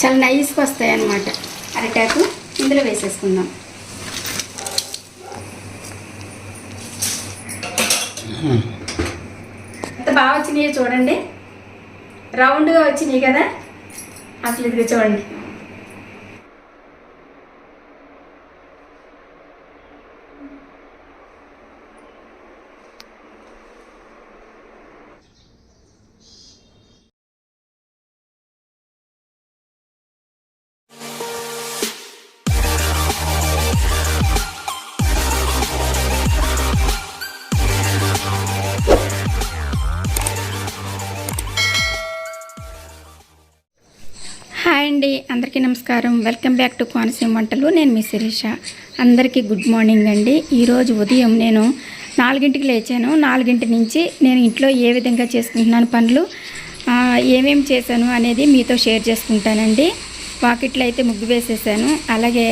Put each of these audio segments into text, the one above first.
చాలా నైస్గా వస్తాయి అన్నమాట. అరటాకు ఇందులో వేసేసుకుందాం. ఎంత బాగా వచ్చినాయో చూడండి. రౌండ్గా వచ్చినాయి కదా. అసలు ఇది చూడండి. అండి. అందరికీ నమస్కారం. వెల్కమ్ బ్యాక్ టు కోనసీమ వంటలు. నేను మీ శిరీష. అందరికీ గుడ్ మార్నింగ్ అండి. ఈరోజు ఉదయం నేను నాలుగింటికి లేచాను. నాలుగింటి నుంచి నేను ఇంట్లో ఏ విధంగా చేసుకుంటున్నాను పనులు ఏమేమి చేశాను అనేది మీతో షేర్ చేసుకుంటానండి. వాకిట్లో అయితే ముగ్గు వేసేసాను. అలాగే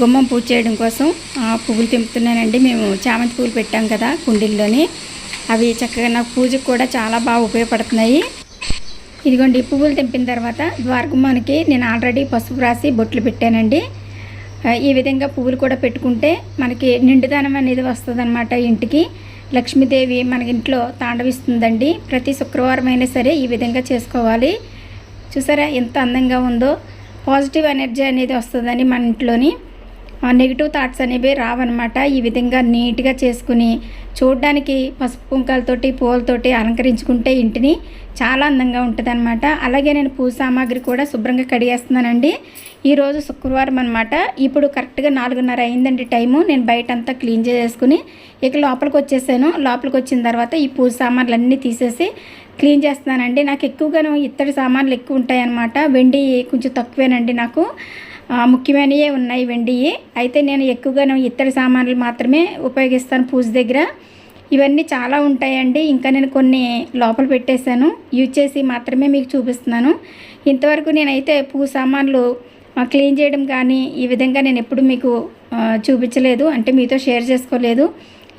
గుమ్మం పూజ చేయడం కోసం ఆ, పువ్వులు తెంపుతున్నానండి. మేము చామంతి పువ్వులు పెట్టాం కదా కుండీల్లోని. అవి చక్కగా నాకు పూజకు కూడా చాలా బాగా ఉపయోగపడుతున్నాయి. ఇదిగోండి పువ్వులు తెంపిన తర్వాత ద్వారగుమ్మానికి నేను ఆల్రెడీ పసుపు రాసి బొట్లు పెట్టానండి. ఈ విధంగా పువ్వులు కూడా పెట్టుకుంటే మనకి నిండుదనం అనేది వస్తుందన్నమాట ఇంటికి. లక్ష్మీదేవి మన ఇంట్లో తాండవిస్తుందండి. ప్రతి శుక్రవారం అయినా సరే ఈ విధంగా చేసుకోవాలి. చూసారా ఎంత అందంగా ఉందో? పాజిటివ్ ఎనర్జీ అనేది వస్తుందని మన ఇంట్లోని నెగిటివ్ థాట్స్ అనేవి రావన్నమాట. ఈ విధంగా నీట్గా చేసుకుని చూడడానికి పసుపు కుంకాలతోటి పూలతోటి అలంకరించుకుంటే ఇంటిని చాలా అందంగా ఉంటుంది అలాగే నేను పూజ సామాగ్రి కూడా శుభ్రంగా కడిగేస్తున్నానండి. ఈరోజు శుక్రవారం అనమాట ఇప్పుడు కరెక్ట్గా నాలుగున్నర అయిందండి టైము. నేను బయట అంతా క్లీన్ చేసుకుని ఇక లోపలికి వచ్చేసాను. లోపలికి వచ్చిన తర్వాత ఈ పూజ సామాన్లు అన్నీ తీసేసి క్లీన్ చేస్తున్నానండి. నాకు ఎక్కువగాను ఇత్తడి సామాన్లు ఎక్కువ ఉంటాయి అన్నమాట వెండి కొంచెం తక్కువేనండి నాకు. ముఖ్యమైనవే ఉన్నాయి వెండియి. అయితే నేను ఎక్కువగాను ఇత్తడి సామాన్లు మాత్రమే ఉపయోగిస్తాను పూజ దగ్గర. ఇవన్నీ చాలా ఉంటాయండి. ఇంకా నేను కొన్ని లోపల పెట్టేశాను. యూజ్ చేసి మాత్రమే మీకు చూపిస్తున్నాను. ఇంతవరకు నేనైతే పూ సామాన్లు క్లీన్ చేయడం కానీ ఈ విధంగా నేను ఎప్పుడు మీకు చూపించలేదు. అంటే మీతో షేర్ చేసుకోలేదు.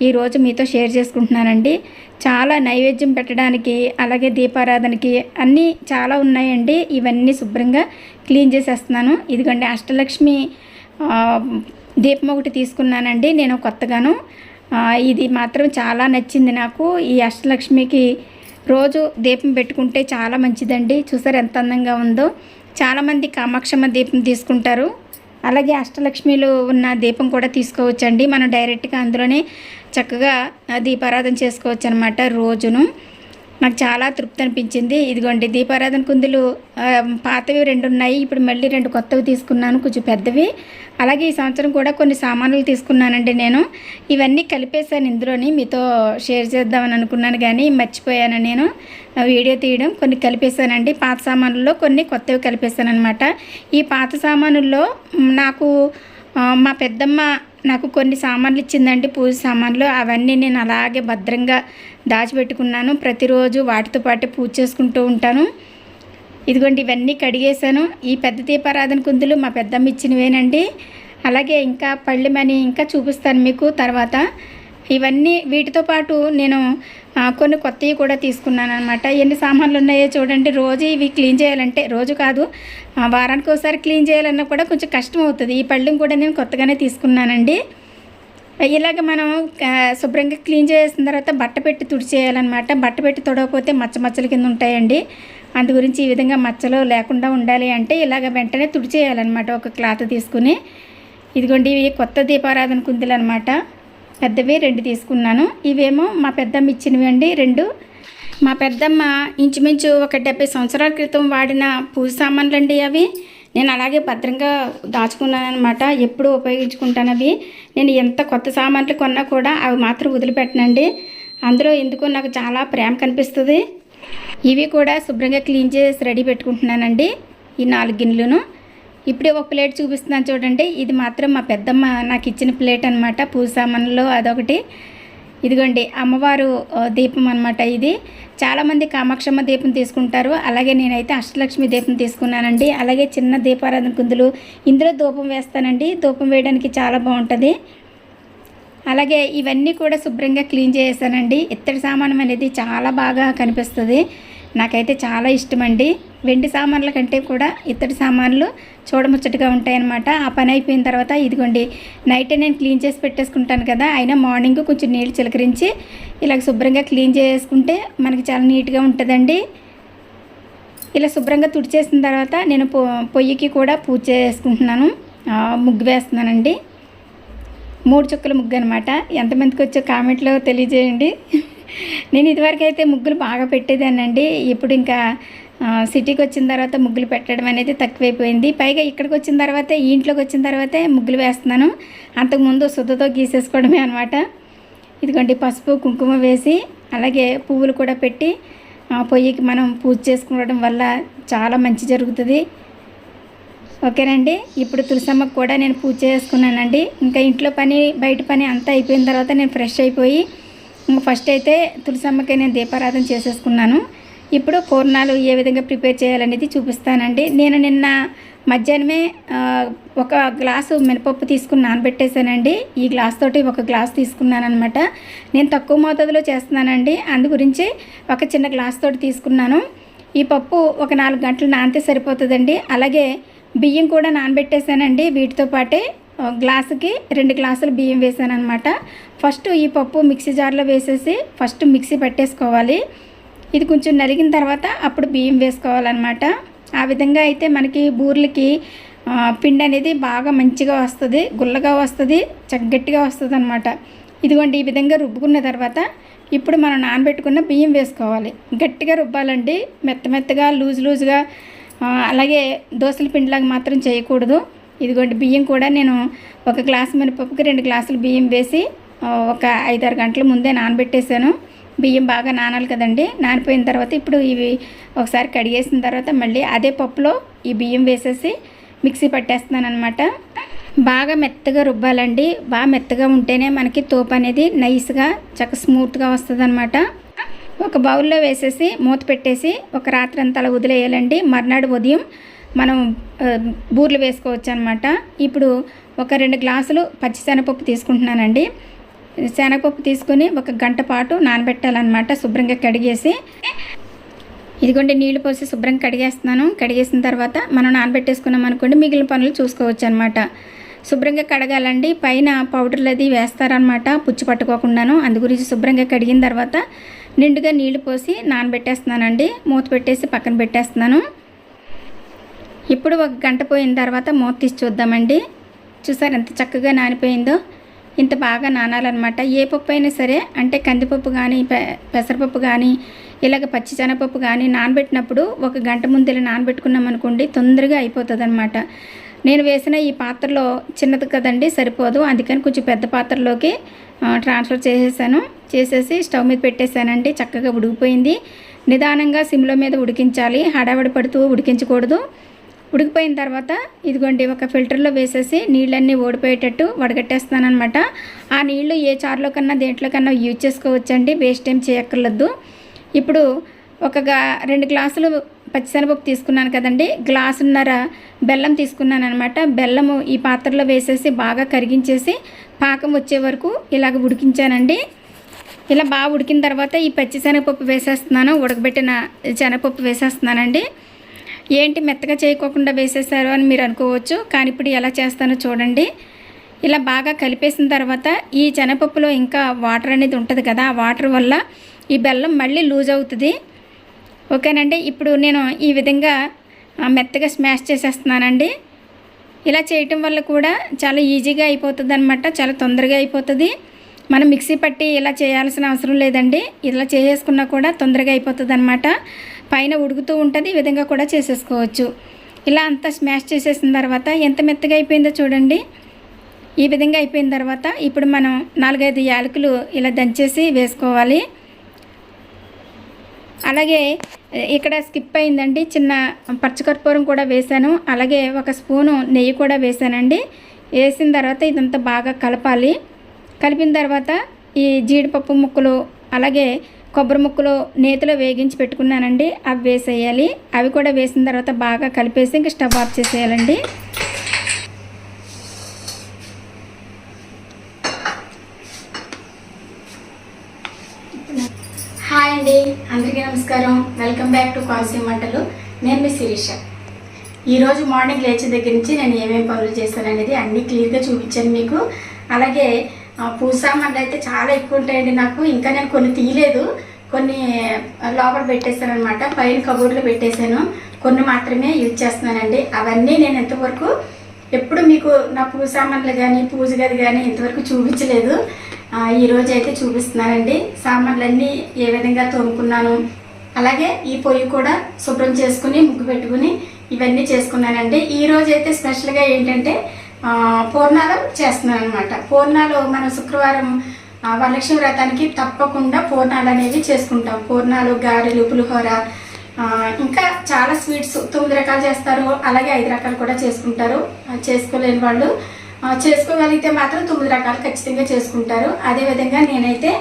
ఈరోజు మీతో షేర్ చేసుకుంటున్నానండి. చాలా నైవేద్యం పెట్టడానికి అలాగే దీపారాధనకి అన్నీ చాలా ఉన్నాయండి. ఇవన్నీ శుభ్రంగా క్లీన్ చేసేస్తున్నాను. ఇదిగోండి అష్టలక్ష్మి దీపం ఒకటి తీసుకున్నానండి నేను కొత్తగాను. ఇది మాత్రం చాలా నచ్చింది నాకు. ఈ అష్టలక్ష్మికి రోజు దీపం పెట్టుకుంటే చాలా మంచిదండి. చూసారు ఎంత అందంగా ఉందో. చాలామంది కామాక్షమ్మ దీపం తీసుకుంటారు. అలాగే అష్టలక్ష్మిలో ఉన్న దీపం కూడా తీసుకోవచ్చండి. మనం డైరెక్ట్గా అందులోనే చక్కగా దీపారాధన చేసుకోవచ్చు అనమాట రోజును. నాకు చాలా తృప్తి అనిపించింది ఇదిగోండి దీపారాధన కుందులు పాతవి రెండు ఉన్నాయి ఇప్పుడు మళ్ళీ రెండు కొత్తవి తీసుకున్నాను కొంచెం పెద్దవి. అలాగే ఈ సంవత్సరం కూడా కొన్ని సామాన్లు తీసుకున్నానండి నేను. ఇవన్నీ కలిపేశాను ఇందులోని. మీతో షేర్ చేద్దామని అనుకున్నాను కానీ మర్చిపోయాను నేను. వీడియో తీయడం కొన్ని కలిపేశానండి. పాత సామాన్లలో కొన్ని కొత్తవి కలిపేశాను అనమాట ఈ పాత సామానుల్లో నాకు మా పెద్దమ్మ నాకు కొన్ని సామాన్లు ఇచ్చిందండి పూజ సామాన్లు అవన్నీ నేను అలాగే భద్రంగా దాచిపెట్టుకున్నాను. ప్రతిరోజు వాటితో పాటు పూజ చేసుకుంటూ ఉంటాను. ఇదిగోండి ఇవన్నీ కడిగేశాను. ఈ పెద్ద దీపారాధన కుందులు మా పెద్దమ్మ ఇచ్చినవేనండి. అలాగే ఇంకా పళ్ళెమని ఇంకా చూపిస్తాను మీకు తర్వాత. ఇవన్నీ వీటితో పాటు నేను కొన్ని కొత్తవి కూడా తీసుకున్నాను అనమాట ఎన్ని సామాన్లు ఉన్నాయో చూడండి. రోజు ఇవి క్లీన్ చేయాలంటే రోజు కాదు వారానికి ఒకసారి క్లీన్ చేయాలన్నా కూడా కొంచెం కష్టం అవుతుంది. ఈ పళ్ళని కూడా నేను కొత్తగానే తీసుకున్నానండి. ఇలాగ మనం శుభ్రంగా క్లీన్ చేసిన తర్వాత బట్ట పెట్టి తుడిచేయాలన్నమాట. బట్ట పెట్టి తొడవకపోతే మచ్చ మచ్చల కింద ఉంటాయండి. అందు గురించి ఈ విధంగా మచ్చలు లేకుండా ఉండాలి అంటే ఇలాగ వెంటనే తుడిచేయాలన్నమాట. ఒక క్లాత్ తీసుకుని. ఇదిగోండి ఇవి కొత్త దీపారాధన కుందులు అనమాట పెద్దవి రెండు తీసుకున్నాను. ఇవేమో మా పెద్దమ్మ ఇచ్చినవి అండి రెండు. మా పెద్దమ్మ ఇంచుమించు ఒక డెబ్బై సంవత్సరాల క్రితం వాడిన పూజ సామాన్లు అండి అవి. నేను అలాగే భద్రంగా దాచుకున్నాను అనమాట ఎప్పుడు ఉపయోగించుకుంటాను అవి. నేను ఎంత కొత్త సామాన్లు కొన్నా కూడా అవి మాత్రం వదిలిపెట్టనండి. అందులో ఎందుకో నాకు చాలా ప్రేమ కనిపిస్తుంది. ఇవి కూడా శుభ్రంగా క్లీన్ చేసి రెడీ పెట్టుకుంటున్నానండి. ఈ నాలుగు గిన్నెలను. ఇప్పుడే ఒక ప్లేట్ చూపిస్తున్నాను చూడండి. ఇది మాత్రం మా పెద్దమ్మ నాకు ఇచ్చిన ప్లేట్ అనమాట పూజ సామాన్లో అదొకటి. ఇదిగోండి అమ్మవారు దీపం అనమాట ఇది. చాలామంది కామాక్షమ్మ దీపం తీసుకుంటారు. అలాగే నేనైతే అష్టలక్ష్మి దీపం తీసుకున్నానండి. అలాగే చిన్న దీపారాధన కుందులు. ఇందులో ధూపం వేస్తానండి. ధూపం వేయడానికి చాలా బాగుంటుంది. అలాగే ఇవన్నీ కూడా శుభ్రంగా క్లీన్ చేసేసానండి. ఇత్తడి సామానం అనేది చాలా బాగా కనిపిస్తుంది. నాకైతే చాలా ఇష్టం అండి వెండి సామాన్ల కంటే కూడా ఇత్తడి సామాన్లు చూడముచ్చటగా ఉంటాయన్నమాట. ఆ పని అయిపోయిన తర్వాత ఇదిగోండి నైటే నేను క్లీన్ చేసి పెట్టేసుకుంటాను కదా అయినా మార్నింగ్ కొంచెం నీళ్ళు చిలకరించి ఇలాగ శుభ్రంగా క్లీన్ చేసుకుంటే మనకి చాలా నీట్గా ఉంటుందండి. ఇలా శుభ్రంగా తుడిచేసిన తర్వాత నేను పొ పొయ్యికి కూడా పూజ చేసుకుంటున్నాను. ముగ్గు వేస్తున్నానండి. మూడు చుక్కల ముగ్గు అనమాట ఎంతమందికి వచ్చో కామెంట్లో తెలియజేయండి. నేను ఇదివరకు అయితే ముగ్గులు బాగా పెట్టేదానండి ఇప్పుడు ఇంకా సిటీకి వచ్చిన తర్వాత ముగ్గులు పెట్టడం అనేది తక్కువైపోయింది. పైగా ఇక్కడికి వచ్చిన తర్వాత ఈ ఇంట్లోకి వచ్చిన తర్వాతే ముగ్గులు వేస్తున్నాను. అంతకుముందు శుద్ధతో గీసేసుకోవడమే అనమాట ఇదిగోండి పసుపు కుంకుమ వేసి అలాగే పువ్వులు కూడా పెట్టి పొయ్యికి మనం పూజ చేసుకోవడం వల్ల చాలా మంచి జరుగుతుంది. ఓకేనండి ఇప్పుడు తులసమ్మకు కూడా నేను పూజ చేసుకున్నానండి. ఇంకా ఇంట్లో పని బయట పని అంతా అయిపోయిన తర్వాత నేను ఫ్రెష్ అయిపోయి ఇంకా ఫస్ట్ అయితే తులసమ్మకి నేను దీపారాధన చేసేసుకున్నాను. ఇప్పుడు పూర్ణాలు ఏ విధంగా ప్రిపేర్ చేయాలనేది చూపిస్తానండి. నేను నిన్న మధ్యాహ్నమే ఒక గ్లాసు మినపప్పు తీసుకుని నానబెట్టేశానండి. ఈ గ్లాస్ తోటి ఒక గ్లాస్ తీసుకున్నాను అనమాట నేను తక్కువ మోతాదులో చేస్తున్నానండి. అందు గురించి ఒక చిన్న గ్లాస్ తోటి తీసుకున్నాను. ఈ పప్పు ఒక నాలుగు గంటలు నానితే సరిపోతుందండి. అలాగే బియ్యం కూడా నానబెట్టేశానండి. వీటితో పాటే గ్లాసుకి రెండు గ్లాసులు బియ్యం వేసాను అనమాట ఫస్ట్ ఈ పప్పు మిక్సీ జార్లో వేసేసి ఫస్ట్ మిక్సీ పట్టేసుకోవాలి. ఇది కొంచెం నలిగిన తర్వాత అప్పుడు బియ్యం వేసుకోవాలన్నమాట. ఆ విధంగా అయితే మనకి బూర్లకి పిండి అనేది బాగా మంచిగా వస్తుంది గుల్లగా వస్తుంది చక్కగట్టిగా వస్తుంది అనమాట ఇదిగోండి ఈ విధంగా రుబ్బుకున్న తర్వాత ఇప్పుడు మనం నానబెట్టుకున్న బియ్యం వేసుకోవాలి. గట్టిగా రుబ్బాలండి మెత్త మెత్తగా లూజ్ లూజ్గా అలాగే దోశల పిండిలాగా మాత్రం చేయకూడదు. ఇదిగోండి బియ్యం కూడా నేను ఒక గ్లాసు మినపప్పుకి రెండు గ్లాసులు బియ్యం వేసి ఒక ఐదారు గంటల ముందే నానబెట్టేశాను. బియ్యం బాగా నానాలి కదండి. నానిపోయిన తర్వాత ఇప్పుడు ఇవి ఒకసారి కడిగేసిన తర్వాత మళ్ళీ అదే పప్పులో ఈ బియ్యం వేసేసి మిక్సీ పట్టేస్తున్నాను అనమాట బాగా మెత్తగా రుబ్బాలండి. బాగా మెత్తగా ఉంటేనే మనకి తోపు అనేది నైస్గా చక్క స్మూత్గా వస్తుంది అనమాట ఒక బౌల్లో వేసేసి మూత పెట్టేసి ఒక రాత్రి అంతా అలా వదిలేయాలండి. మర్నాడు ఉదయం మనం బూర్లు వేసుకోవచ్చు అనమాట ఇప్పుడు ఒక రెండు గ్లాసులు పచ్చిశనగపప్పు తీసుకుంటున్నానండి. శనగపప్పు తీసుకొని ఒక గంట పాటు నానబెట్టాలన్నమాట శుభ్రంగా కడిగేసి. ఇదిగోండి నీళ్ళు పోసి శుభ్రంగా కడిగేస్తున్నాను. కడిగేసిన తర్వాత మనం నానబెట్టేసుకున్నాం అనుకోండి మిగిలిన పనులు చూసుకోవచ్చు అనమాట శుభ్రంగా కడగాలండి. పైన పౌడర్లు అది వేస్తారనమాట పుచ్చి పట్టుకోకుండాను. అందు గురించి శుభ్రంగా కడిగిన తర్వాత నిండుగా నీళ్ళు పోసి నానబెట్టేస్తున్నానండి. మూత పెట్టేసి పక్కన పెట్టేస్తున్నాను. ఇప్పుడు ఒక గంట పోయిన తర్వాత మూత తీసి చూద్దామండి. చూసారు ఎంత చక్కగా నానిపోయిందో. ఇంత బాగా నానాలన్నమాట. ఏ పప్పు అయినా సరే అంటే కందిపప్పు కానీ పె పెసరపప్పు కానీ ఇలాగ పచ్చి శనగపప్పు కానీ నానబెట్టినప్పుడు ఒక గంట ముందు ఇలా నానబెట్టుకున్నాం అనుకోండి తొందరగా అయిపోతుంది అనమాట నేను వేసిన ఈ పాత్రలో చిన్నది కదండి సరిపోదు. అందుకని కొంచెం పెద్ద పాత్రలోకి ట్రాన్స్ఫర్ చేసేసాను. చేసేసి స్టవ్ మీద పెట్టేశానండి. చక్కగా ఉడికిపోయింది. నిదానంగా సిమ్లో మీద ఉడికించాలి. హడావిడి పడుతూ ఉడికించకూడదు. ఉడికిపోయిన తర్వాత ఇదిగోండి ఒక ఫిల్టర్లో వేసేసి నీళ్ళన్నీ ఓడిపోయేటట్టు వడగట్టేస్తానమాట అనమాట ఆ నీళ్ళు ఏ చారులో కన్నా దేంట్లో కన్నా యూజ్ చేసుకోవచ్చండి వేస్ట్ ఏం చేయక్కర్లేదు. ఇప్పుడు ఒక రెండు గ్లాసులు పచ్చిశనగపప్పు తీసుకున్నాను కదండి గ్లాసున్నర బెల్లం తీసుకున్నాను అనమాట బెల్లము ఈ పాత్రలో వేసేసి బాగా కరిగించేసి పాకం వచ్చే వరకు ఇలాగ ఉడికించానండి. ఇలా బాగా ఉడికిన తర్వాత ఈ పచ్చిశనగపప్పు వేసేస్తున్నాను ఉడకబెట్టిన శనగపప్పు వేసేస్తున్నానండి. ఏంటి మెత్తగా చేయకోకుండా వేసేసారు అని మీరు అనుకోవచ్చు కానీ ఇప్పుడు ఎలా చేస్తానో చూడండి. ఇలా బాగా కలిపేసిన తర్వాత ఈ శనగపప్పులో ఇంకా వాటర్ అనేది ఉంటుంది కదా ఆ వాటర్ వల్ల ఈ బెల్లం మళ్ళీ లూజ్ అవుతుంది. ఓకేనండి ఇప్పుడు నేను ఈ విధంగా మెత్తగా స్మాష్ చేసేస్తున్నానండి. ఇలా చేయటం వల్ల కూడా చాలా ఈజీగా అయిపోతుంది అనమాట చాలా తొందరగా అయిపోతుంది. మనం మిక్సీ పట్టి ఇలా చేయాల్సిన అవసరం లేదండి. ఇలా చేసేసుకున్నా కూడా తొందరగా అయిపోతుంది అనమాట పైన ఉడుకుతూ ఉంటుంది ఈ విధంగా కూడా చేసేసుకోవచ్చు. ఇలా అంతా స్మాష్ చేసేసిన తర్వాత ఎంత మెత్తగా అయిపోయిందో చూడండి. ఈ విధంగా అయిపోయిన తర్వాత ఇప్పుడు మనం నాలుగైదు యాలకులు ఇలా దంచేసి వేసుకోవాలి. అలాగే ఇక్కడ స్కిప్ అయిందండి చిన్న పచ్చకర్పూరం కూడా వేశాను అలాగే ఒక స్పూను నెయ్యి కూడా వేశానండి వేసిన తర్వాత ఇదంతా బాగా కలపాలి. కలిపిన తర్వాత ఈ జీడిపప్పు ముక్కలు అలాగే కొబ్బరి ముక్కలు నేతిలో వేగించి పెట్టుకున్నానండి. అవి వేసేయాలి. అవి కూడా వేసిన తర్వాత బాగా కలిపేసి ఇంక స్టవ్ ఆఫ్ చేసేయాలండి. హాయ్ అండి. అందరికీ నమస్కారం. వెల్కమ్ బ్యాక్ టు కాల్సీ వంటలు నేను మీ శిరీష. ఈరోజు మార్నింగ్ లేచే దగ్గర నుంచి నేను ఏమేమి పనులు చేశాను అనేది అన్ని క్లియర్గా చూపించాను మీకు. అలాగే ఆ, సామాన్లు అయితే చాలా ఎక్కువ ఉంటాయండి నాకు. ఇంకా నేను కొన్ని తీయలేదు. కొన్ని లోపల పెట్టేశాను అనమాట పైన కబోర్డ్లో పెట్టేశాను. కొన్ని మాత్రమే యూజ్ చేస్తున్నానండి. అవన్నీ నేను ఎంతవరకు ఎప్పుడు మీకు నా పూజ సామాన్లు కానీ పూజ గది కానీ ఇంతవరకు చూపించలేదు. ఈరోజు అయితే చూపిస్తున్నానండి. సామాన్లన్నీ ఏ విధంగా తోముకున్నాను. అలాగే ఈ పొయ్యి కూడా శుభ్రం చేసుకుని ముగ్గు పెట్టుకుని ఇవన్నీ చేసుకున్నానండి. ఈ అయితే స్పెషల్గా ఏంటంటే పూర్ణాలు చేస్తున్నాను అనమాట పూర్ణాలు మన శుక్రవారం వరలక్ష్మి వ్రతానికి తప్పకుండా పూర్ణాలు అనేవి చేసుకుంటాం. పూర్ణాలు గారెలు పులిహోర ఇంకా చాలా స్వీట్స్ తొమ్మిది రకాలు చేస్తారు. అలాగే ఐదు రకాలు కూడా చేసుకుంటారు. చేసుకోలేని వాళ్ళు చేసుకోగలిగితే మాత్రం తొమ్మిది రకాలు ఖచ్చితంగా చేసుకుంటారు. అదేవిధంగా నేనైతే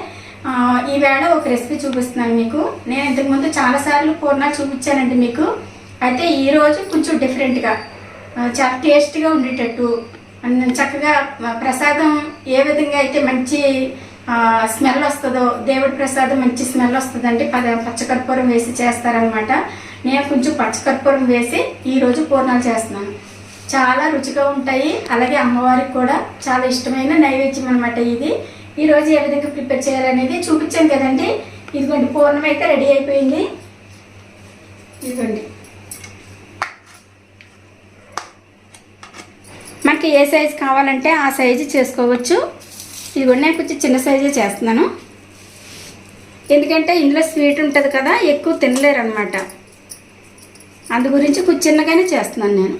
ఈవేళ ఒక రెసిపీ చూపిస్తున్నాను మీకు. నేను ఇంతకుముందు చాలాసార్లు పూర్ణాలు చూపించానండి మీకు. అయితే ఈరోజు కొంచెం డిఫరెంట్గా చాలా టేస్ట్గా ఉండేటట్టు చక్కగా ప్రసాదం ఏ విధంగా అయితే మంచి స్మెల్ వస్తుందో దేవుడి ప్రసాదం మంచి స్మెల్ వస్తుందండి పద పచ్చకర్పూరం వేసి చేస్తారనమాట నేను కొంచెం పచ్చకర్పూరం వేసి ఈరోజు పూర్ణాలు చేస్తున్నాను. చాలా రుచిగా ఉంటాయి. అలాగే అమ్మవారికి కూడా చాలా ఇష్టమైన నైవేద్యం అనమాట ఇది. ఈరోజు ఏ విధంగా ప్రిపేర్ చేయాలనేది చూపించాం కదండి. ఇదిగోండి పూర్ణం అయితే రెడీ అయిపోయింది. ఇదిగోండి. మనకి ఏ సైజు కావాలంటే ఆ సైజు చేసుకోవచ్చు. ఇదిగోండి నేను కొంచెం చిన్న సైజే చేస్తున్నాను. ఎందుకంటే ఇందులో స్వీట్ ఉంటుంది కదా ఎక్కువ తినలేరు అనమాట అందు గురించి కొంచెం చిన్నగానే చేస్తున్నాను నేను.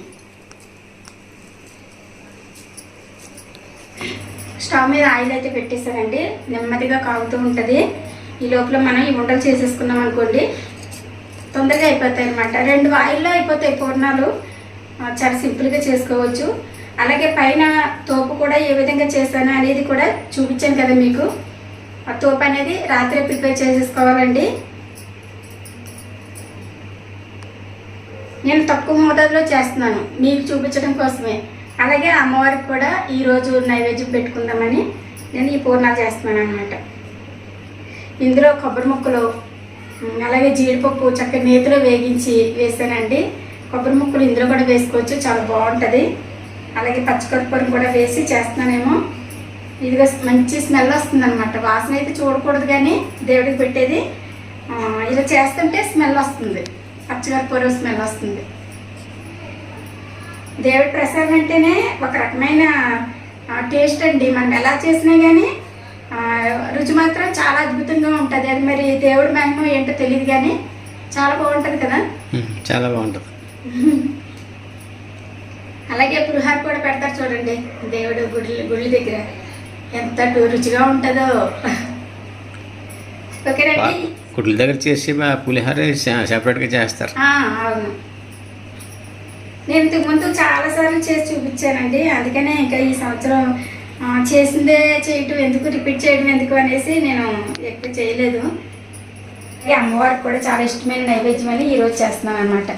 స్టవ్ మీద ఆయిల్ అయితే పెట్టేశానండి. నెమ్మదిగా కాగుతూ ఉంటుంది. ఈ లోపల మనం ఈ వంటలు చేసేసుకున్నాం అనుకోండి తొందరగా అయిపోతాయి అనమాట రెండు ఆయిల్లో అయిపోతాయి పూర్ణాలు. చాలా సింపుల్గా చేసుకోవచ్చు. అలాగే పైన తోపు కూడా ఏ విధంగా చేశాను అనేది కూడా చూపించాను కదా మీకు. ఆ తోపు అనేది రాత్రి ప్రిపేర్ చేసేసుకోవాలండి. నేను తక్కువ మోతాదులో చేస్తున్నాను మీకు చూపించడం కోసమే. అలాగే అమ్మవారికి కూడా ఈరోజు నైవేద్యం పెట్టుకుందామని నేను ఈ పూర్ణాలు చేస్తున్నాను అనమాట ఇందులో కొబ్బరి ముక్కలు అలాగే జీడిపప్పు చక్కగా నేతిలో వేగించి వేసానండి. కొబ్బరి ముక్కలు ఇందులో కూడా వేసుకోవచ్చు చాలా బాగుంటుంది. అలాగే పచ్చికర్పూరం కూడా వేసి చేస్తున్నానేమో. ఇదిగో మంచి స్మెల్ వస్తుంది అనమాట వాసన అయితే చూడకూడదు కానీ దేవుడికి పెట్టేది ఇలా చేస్తుంటే స్మెల్ వస్తుంది. పచ్చికర్పూరం స్మెల్ వస్తుంది. దేవుడి ప్రసాదం అంటేనే ఒక రకమైన టేస్ట్ అండి. మనం ఎలా చేసినా కానీ రుచి మాత్రం చాలా అద్భుతంగా ఉంటుంది. అది మరి దేవుడి మహిమ ఏంటో తెలియదు కానీ చాలా బాగుంటుంది కదా? చాలా బాగుంటుంది. అలాగే పులిహార కూడా పెడతారు చూడండి. దేవుడు గుడి గుడి దగ్గర. ఎంత రుచిగా ఉంటుందో. ఓకేనండి. గుడ్ల దగ్గర చేసి మా పులిహోర సెపరేట్గా చేస్తారు. అవును. నేను ఇంతకు ముందు చాలాసార్లు చేసి చూపించానండి. అందుకనే ఇంకా ఈ సంవత్సరం చేసిందే చేయటం ఎందుకు రిపీట్ చేయడం ఎందుకు అనేసి నేను ఎక్కువ చేయలేదు. అమ్మవారికి కూడా చాలా ఇష్టమైన నైవేద్యం అని ఈరోజు చేస్తున్నాను అనమాట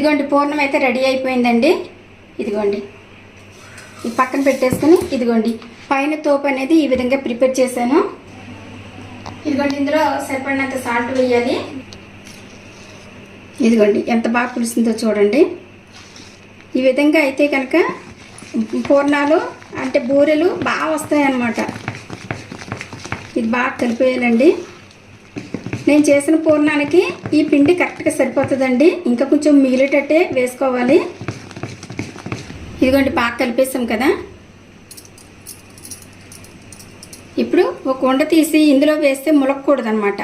ఇదిగోండి పూర్ణం అయితే రెడీ అయిపోయిందండి. ఇదిగోండి. ఈ పక్కన పెట్టేసుకుని ఇదిగోండి పైన తోపు అనేది ఈ విధంగా ప్రిపేర్ చేశాను. ఇదిగోండి ఇందులో సరిపడినంత సాల్ట్ వేయాలి. ఇదిగోండి ఎంత బాగా పులిసిందో చూడండి. ఈ విధంగా అయితే కనుక పూర్ణాలు అంటే బూరెలు బాగా వస్తాయన్నమాట. ఇది బాగా కలిపేయాలండి. నేను చేసిన పూర్ణానికి ఈ పిండి కరెక్ట్గా సరిపోతుందండి. ఇంకా కొంచెం మిగిలేటట్టే వేసుకోవాలి. ఇదిగోండి బాగా కలిపేసాం కదా. ఇప్పుడు ఒక ఉండ తీసి ఇందులో వేస్తే ములక్కూడదనమాట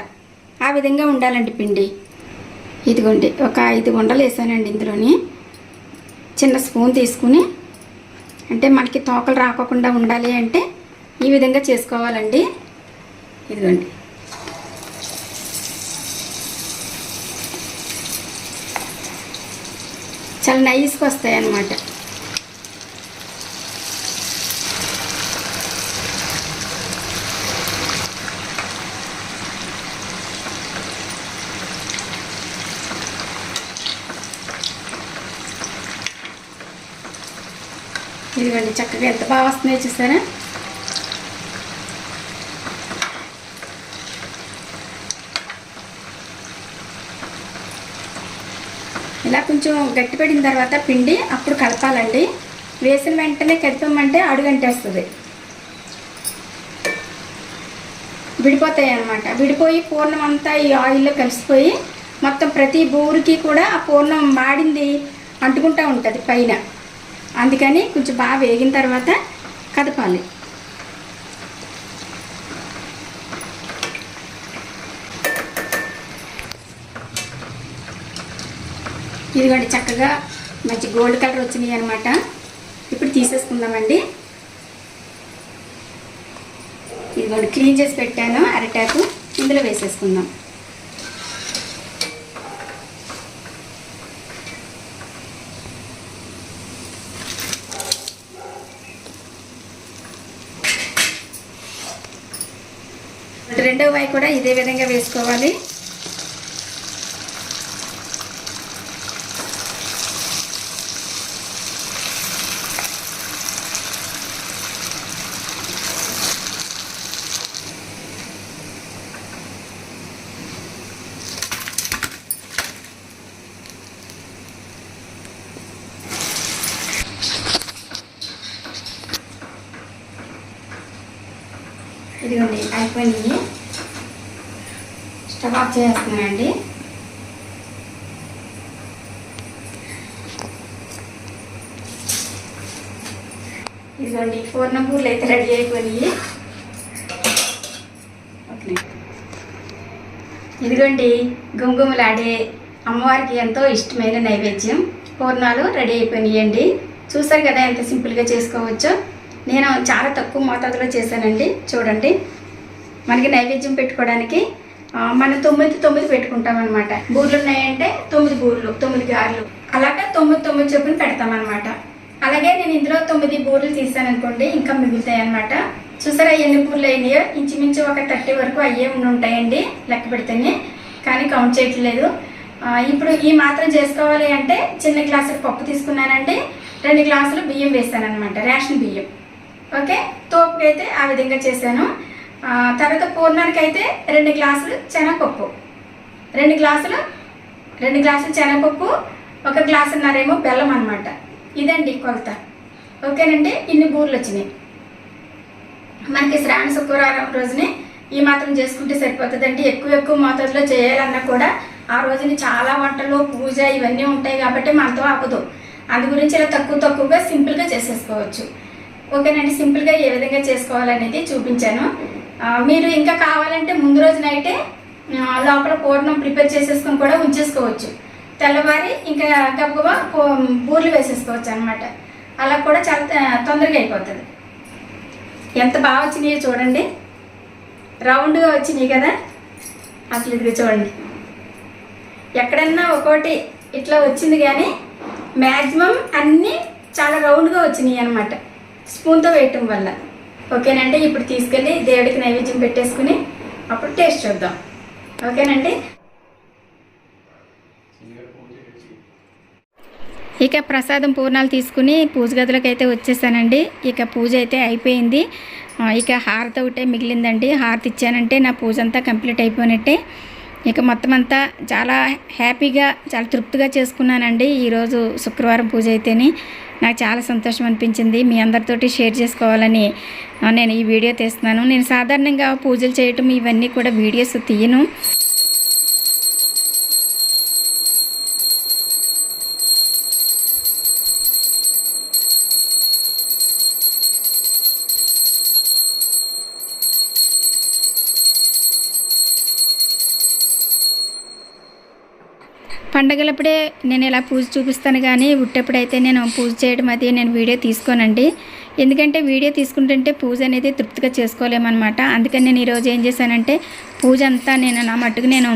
ఆ విధంగా ఉండాలండి పిండి. ఇదిగోండి ఒక ఐదు ఉండలు వేసానండి ఇందులోని. చిన్న స్పూన్ తీసుకుని అంటే మనకి తోకలు రాకోకుండా ఉండాలి అంటే ఈ విధంగా చేసుకోవాలండి. ఇదిగోండి. చాలా నైస్గా వస్తాయి అన్నమాట ఇదిగోండి చక్కగా ఎంత బాగా వస్తున్నాయో చూసారా? ఇలా కొంచెం గట్టిపడిన తర్వాత పిండి అప్పుడు కలపాలండి. వేసిన వెంటనే కదిపామంటే అడుగంటేస్తుంది. విడిపోతాయి అన్నమాట విడిపోయి పూర్ణం అంతా ఈ ఆయిల్లో కలిసిపోయి మొత్తం ప్రతి బూరికి కూడా ఆ పూర్ణం మాడింది అంటుకుంటూ ఉంటుంది పైన. అందుకని కొంచెం బాగా వేగిన తర్వాత కదపాలి. ఇదిగోండి చక్కగా మంచి గోల్డ్ కలర్ వచ్చినాయి అనమాట ఇప్పుడు తీసేసుకుందామండి. ఇదిగోండి క్లీన్ చేసి పెట్టాను అరటాకు ఇందులో వేసేసుకుందాం. రెండో వాయి కూడా ఇదే విధంగా వేసుకోవాలి. ఇదిగోండి అయిపోయినాయి స్టవ్ ఆఫ్ చేస్తున్నానండి. ఇదిగోండి పూర్ణం పూర్లు అయితే రెడీ అయిపోయినాయి. ఇదిగోండి గుమగుమలాడే అమ్మవారికి ఎంతో ఇష్టమైన నైవేద్యం. పూర్ణాలు రెడీ అయిపోయినాయండి. చూసారు కదా ఎంత సింపుల్గా చేసుకోవచ్చో? నేను చాలా తక్కువ మోతాదులో చేశానండి. చూడండి. మనకి నైవేద్యం పెట్టుకోవడానికి మనం తొమ్మిది తొమ్మిది పెట్టుకుంటాం అనమాట బూర్లు ఉన్నాయంటే తొమ్మిది బూర్లు తొమ్మిది గారెలు. అలాగే తొమ్మిది తొమ్మిది చొప్పున పెడతామన్నమాట. అలాగే నేను ఇందులో తొమ్మిది బూర్లు తీసాను అనుకోండి ఇంకా మిగులుతాయి అనమాట చూసారా ఎన్ని బూర్లు అయినాయో? ఇంచుమించు ఒక థర్టీ వరకు అయ్యే ఉండి ఉంటాయండి లెక్క పెడితేనే. కానీ కౌంట్ చేయట్లేదు ఇప్పుడు ఈ మాత్రం చేసుకోవాలి అంటే చిన్న గ్లాసులు పప్పు తీసుకున్నానండి. రెండు గ్లాసులు బియ్యం వేసాను అనమాట రేషన్ బియ్యం. ఓకే? తోపుకి అయితే ఆ విధంగా చేశాను. తర్వాత పూర్ణానికి అయితే రెండు గ్లాసులు శనగపప్పు. రెండు గ్లాసులు రెండు గ్లాసులు శనగపప్పు ఒక గ్లాసున్నరేమో బెల్లం అనమాట ఇదండి కొలత. ఓకేనండి? ఇన్ని బూర్లు వచ్చినాయి మనకి శ్రావణ శుక్రవారం రోజుని ఈ మాత్రం చేసుకుంటే సరిపోతుందండి. ఎక్కువ ఎక్కువ మోతాదులో చేయాలన్నా కూడా ఆ రోజుని చాలా వంటలు పూజ ఇవన్నీ ఉంటాయి కాబట్టి మనతో ఆపదు. అందు గురించి ఇలా తక్కువ తక్కువగా సింపుల్గా చేసేసుకోవచ్చు. ఓకేనండి సింపుల్గా ఏ విధంగా చేసుకోవాలనేది చూపించాను. మీరు ఇంకా కావాలంటే ముందు రోజు నైటే లోపల పూర్ణం ప్రిపేర్ చేసేసుకొని కూడా ఉంచేసుకోవచ్చు. తెల్లవారి ఇంకా గబగబా బూర్లు వేసేసుకోవచ్చు అనమాట అలా కూడా చాలా త- తొందరగా అయిపోతుంది. ఎంత బాగా వచ్చినాయో చూడండి. రౌండ్గా వచ్చినాయి కదా. అసలు ఇది చూడండి. ఎక్కడన్నా ఒక్కోటి ఇట్లా వచ్చింది కానీ మ్యాక్సిమం అన్నీ చాలా రౌండ్గా వచ్చినాయి అనమాట స్పూన్తో వేయటం వల్ల. ఓకేనండి? ఇప్పుడు తీసుకెళ్ళి దేవుడికి నైవేద్యం పెట్టేసుకుని అప్పుడు టేస్ట్ చూద్దాం. ఓకేనండి? ఇక ప్రసాదం పూర్ణాలు తీసుకుని పూజ గదిలోకి అయితే వచ్చేసానండి. ఇక పూజ అయితే అయిపోయింది. ఇక హారతి ఒకటే మిగిలిందండి. హారతి ఇచ్చానంటే నా పూజ అంతా కంప్లీట్ అయిపోయినట్టే. ఇక మొత్తం అంతా చాలా హ్యాపీగా చాలా తృప్తిగా చేసుకున్నానండి ఈరోజు శుక్రవారం పూజ అయితేనే. నాకు చాలా సంతోషం అనిపించింది. మీ అందరితోటి షేర్ చేసుకోవాలని నేను ఈ వీడియో తీస్తున్నాను. నేను సాధారణంగా పూజలు చేయటం ఇవన్నీ కూడా వీడియోస్ తీయను. పండగలప్పుడే నేను ఇలా పూజ చూపిస్తాను కానీ ఉట్టేప్పుడైతే నేను పూజ చేయడం అది నేను వీడియో తీసుకోనండి. ఎందుకంటే వీడియో తీసుకుంటుంటే పూజ అనేది తృప్తిగా చేసుకోలేమన్నమాట. అందుకని నేను ఈరోజు ఏం చేశానంటే పూజ అంతా నేను నా మట్టుకు నేను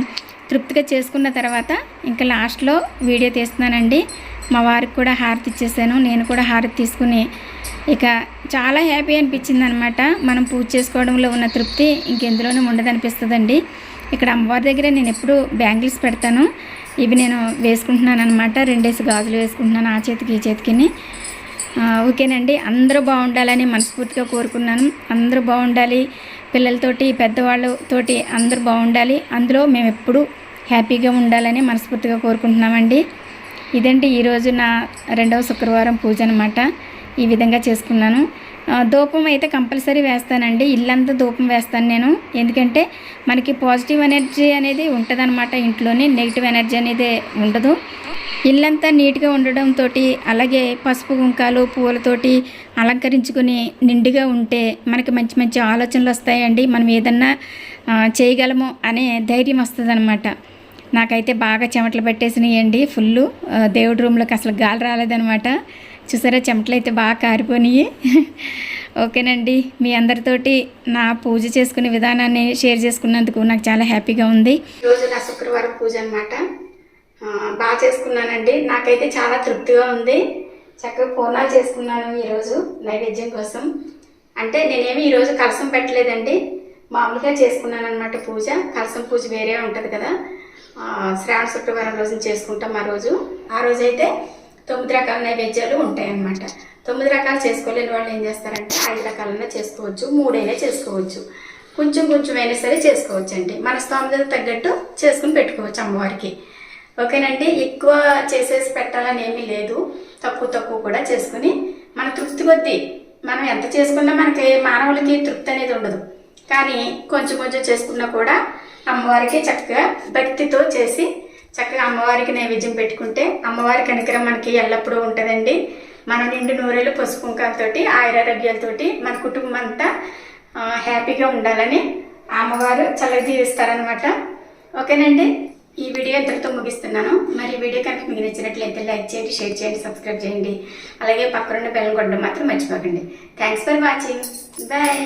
తృప్తిగా చేసుకున్న తర్వాత ఇంకా లాస్ట్లో వీడియో తీస్తున్నానండి. మా వారికి కూడా హారతి ఇచ్చేసాను. నేను కూడా హారతి తీసుకుని ఇక చాలా హ్యాపీ అనిపించింది అనమాట మనం పూజ చేసుకోవడంలో ఉన్న తృప్తి ఇంకెందులోనూ ఉండదనిపిస్తుందండి. ఇక్కడ అమ్మవారి దగ్గర నేను ఎప్పుడు బ్యాంగిల్స్ పెడతాను. ఇవి నేను వేసుకుంటున్నాను అనమాట రెండేసి గాజులు వేసుకుంటున్నాను ఆ చేతికి ఈ చేతికి ఓకేనండి. అందరూ బాగుండాలని మనస్ఫూర్తిగా కోరుకున్నాను. అందరూ బాగుండాలి. పిల్లలతోటి పెద్దవాళ్ళతోటి అందరూ బాగుండాలి. అందులో మేము ఎప్పుడూ హ్యాపీగా ఉండాలని మనస్ఫూర్తిగా కోరుకుంటున్నామండి. ఇదండి ఈరోజు నా రెండవ శుక్రవారం పూజ అనమాట ఈ విధంగా చేసుకున్నాను. ధూపం అయితే కంపల్సరీ వేస్తానండి. ఇల్లంతా ధూపం వేస్తాను నేను. ఎందుకంటే మనకి పాజిటివ్ ఎనర్జీ అనేది ఉంటుందన్నమాట ఇంట్లోనే. నెగిటివ్ ఎనర్జీ అనేది ఉండదు. ఇల్లంతా నీట్గా ఉండడంతో అలాగే పసుపు కుంకాలు పూలతోటి అలంకరించుకుని నిండుగా ఉంటే మనకి మంచి మంచి ఆలోచనలు వస్తాయండి. మనం ఏదన్నా చేయగలము అనే ధైర్యం వస్తుంది నాకైతే బాగా చెమటలు పెట్టేసినాయండి. ఫుల్ దేవుడి రూమ్లోకి అసలు గాలి రాలేదనమాట చూసారా చెమటలు అయితే బాగా కారిపోయినాయి ఓకేనండి మీ అందరితోటి నా పూజ చేసుకునే విధానాన్ని షేర్ చేసుకున్నందుకు నాకు చాలా హ్యాపీగా ఉంది. రోజు నా శుక్రవారం పూజ అనమాట బాగా చేసుకున్నానండి. నాకైతే చాలా తృప్తిగా ఉంది. చక్కగా పూర్ణాలు చేసుకున్నాను ఈరోజు నైవేద్యం కోసం. అంటే నేనేమి ఈరోజు కలసం పెట్టలేదండి. మామూలుగా చేసుకున్నాను అనమాట పూజ. కలసం పూజ వేరే ఉంటుంది కదా. శ్రావణ శుక్రవారం రోజున చేసుకుంటాం ఆ రోజు. ఆ రోజైతే తొమ్మిది రకాల నైవేద్యాలు ఉంటాయి అనమాట తొమ్మిది రకాలు చేసుకోలేని వాళ్ళు ఏం చేస్తారంటే ఐదు రకాలైనా చేసుకోవచ్చు మూడైనా చేసుకోవచ్చు. కొంచెం కొంచెం అయినా సరే చేసుకోవచ్చు అండి. మన స్తోమత తగ్గట్టు చేసుకుని పెట్టుకోవచ్చు అమ్మవారికి. ఓకేనండి? ఎక్కువ చేసేసి పెట్టాలని ఏమీ లేదు. తక్కువ తక్కువ కూడా చేసుకుని మన తృప్తి కొద్దీ మనం ఎంత చేసుకున్నా మనకి మానవులకి తృప్తి అనేది ఉండదు. కానీ కొంచెం కొంచెం చేసుకున్నా కూడా అమ్మవారికి చక్కగా భక్తితో చేసి చక్కగా అమ్మవారికి నైవేద్యం పెట్టుకుంటే అమ్మవారి కనికరం మనకి ఎల్లప్పుడూ ఉంటుందండి. మన నిండు నూరేళ్ళు పసుపు కుంకాలతోటి ఆయురారోగ్యాలతోటి మన కుటుంబం అంతా హ్యాపీగా ఉండాలని ఆ అమ్మవారు చల్లగా దీవిస్తారనమాట ఓకేనండి? ఈ వీడియో ఇంతటితో ముగిస్తున్నాను. మరి ఈ వీడియో కనుక మీకు నచ్చినట్లయితే లైక్ చేయండి షేర్ చేయండి సబ్స్క్రైబ్ చేయండి. అలాగే పక్కనున్న బెల్ కొట్టడం మాత్రం మర్చిపోకండి. Thanks for watching bye